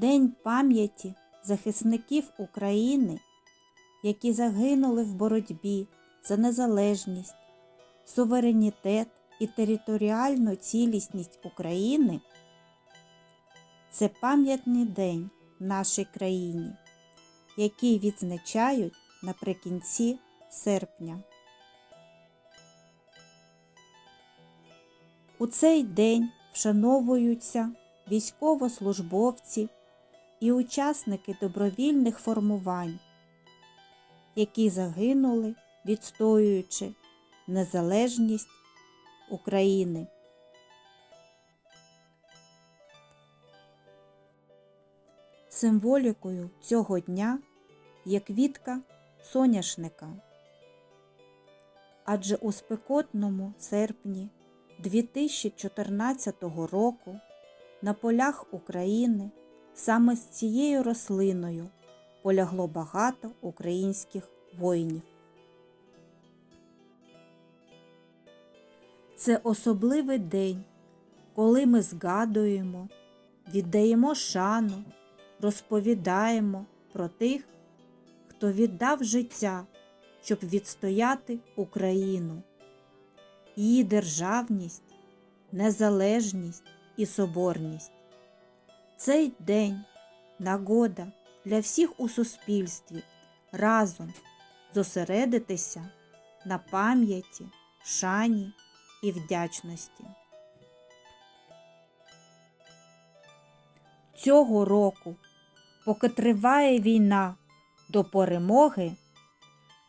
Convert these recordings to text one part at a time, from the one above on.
День пам'яті захисників України, які загинули в боротьбі за незалежність, суверенітет і територіальну цілісність України. Це пам'ятний день нашій країні, який відзначають наприкінці серпня. У цей день вшановуються військовослужбовці і учасники добровільних формувань, які загинули, відстоюючи незалежність України. Символікою цього дня є квітка соняшника. Адже у спекотному серпні 2014 року на полях України саме з цією рослиною полягло багато українських воїнів. Це особливий день, коли ми згадуємо, віддаємо шану, розповідаємо про тих, хто віддав життя, щоб відстояти Україну, її державність, незалежність і соборність. Цей день нагода для всіх у суспільстві разом зосередитися на пам'яті, шані і вдячності. Цього року, поки триває війна до перемоги,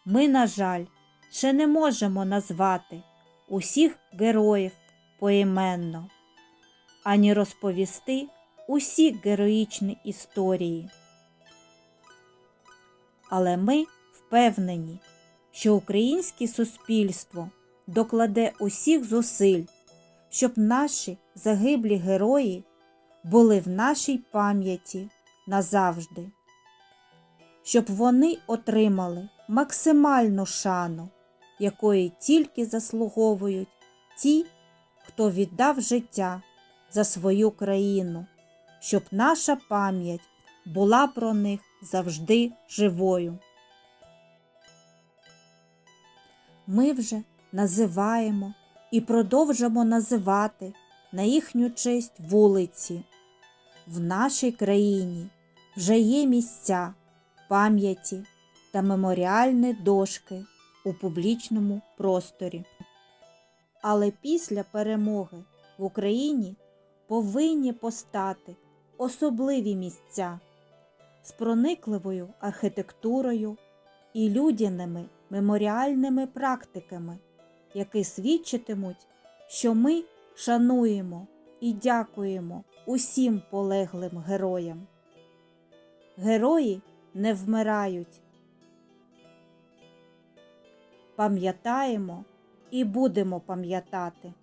ми, на жаль, ще не можемо назвати усіх героїв поіменно, ані розповісти усі героїчні історії. Але ми впевнені, що українське суспільство докладе усіх зусиль, щоб наші загиблі герої були в нашій пам'яті назавжди, щоб вони отримали максимальну шану, якої тільки заслуговують ті, хто віддав життя за свою країну, щоб наша пам'ять була про них завжди живою. Ми вже називаємо і продовжимо називати на їхню честь вулиці. В нашій країні вже є місця пам'яті та меморіальні дошки у публічному просторі. Але після перемоги в Україні повинні постати особливі місця з проникливою архітектурою і людяними меморіальними практиками, які свідчитимуть, що ми шануємо і дякуємо усім полеглим героям. Герої не вмирають. Пам'ятаємо і будемо пам'ятати.